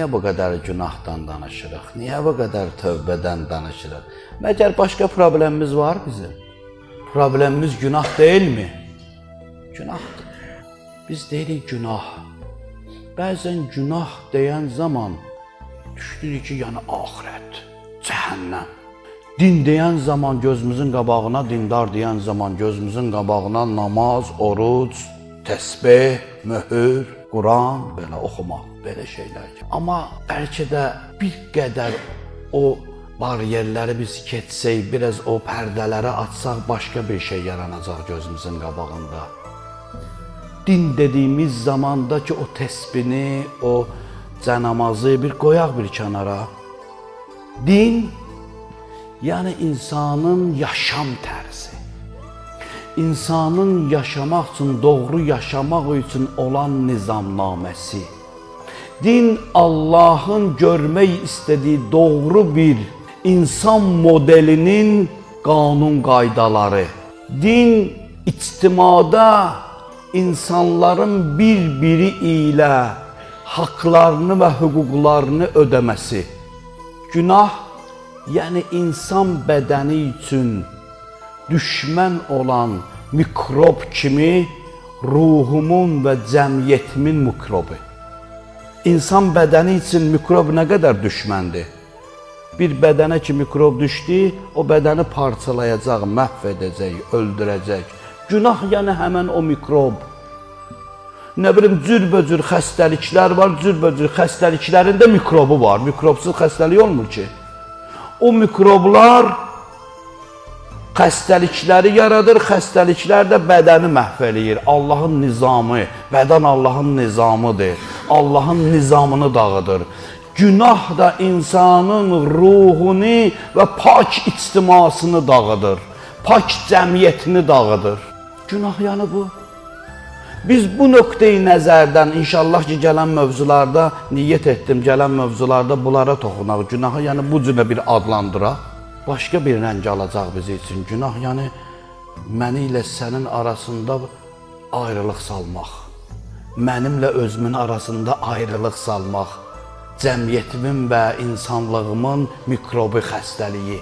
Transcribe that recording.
Niyə bu qədər günahdan danışırıq? Niyə bu qədər tövbədən danışırıq? Məgər başqa problemimiz var bizim? Problemimiz günah deyilmi? Günahdır. Biz deyirik günah. Bəzən günah deyən zaman düşünürük ki, yəni axirət, cəhənnəm. Din deyən zaman gözümüzün qabağına, dindar deyən zaman gözümüzün qabağına namaz, oruc, təsbih, möhür, Quran belə oxumaq, belə şeylər. Amma bəlkə də bir qədər o bariyerləri biz keçsək, biraz o pərdələri açsaq, başqa bir şey yaranacaq gözümüzün qabağında. Din dediyimiz zamandakı o təsbini, o cənamazı bir qoyaq bir kənara. Din yəni insanın yaşam tərzi. İnsanın yaşamaq üçün, doğru yaşamaq üçün olan nizamnaməsi. Din Allahın görmək istədiyi doğru bir insan modelinin qanun qaydaları. Din ictimada insanların bir-biri ilə haqlarını və hüquqlarını ödəməsi. Günah, yəni insan bədəni üçün düşmən olan mikrob kimi ruhumun və cəmiyyətimin mikrobu. İnsan bədəni üçün mikrob nə qədər düşməndir? Bir bədənə ki mikrob düşdü, o bədəni parçalayacaq, məhv edəcək, öldürəcək. Günah yəni həmin o mikrob. Nə bilim cürbəcür xəstəliklər var, cürbəcür xəstəliklərin də mikrobu var. Mikrobsuz xəstəlik olmur ki. O mikroblar xəstəlikləri yaradır, xəstəliklər də bədəni məhv eləyir. Allahın nizamı, bədən Allahın nizamıdır. Allahın nizamını dağıdır. Günah da insanın ruhunu və pak ictimasını dağıdır. Pak cəmiyyətini dağıdır. Günah yəni bu. Biz bu nöqteyi nəzərdən inşallah ki, gələn mövzularda niyyət etdim, gələn mövzularda bunlara toxunaq. Günahı yəni bu cürə bir adlandıraq. Başqa bir rəng alacaq bizi üçün. Günah yəni məni ilə sənin arasında ayrılıq salmaq. Mənimlə özümün arasında ayrılıq salmaq. Cəmiyyətimin və insanlığımın mikrobi xəstəliyi.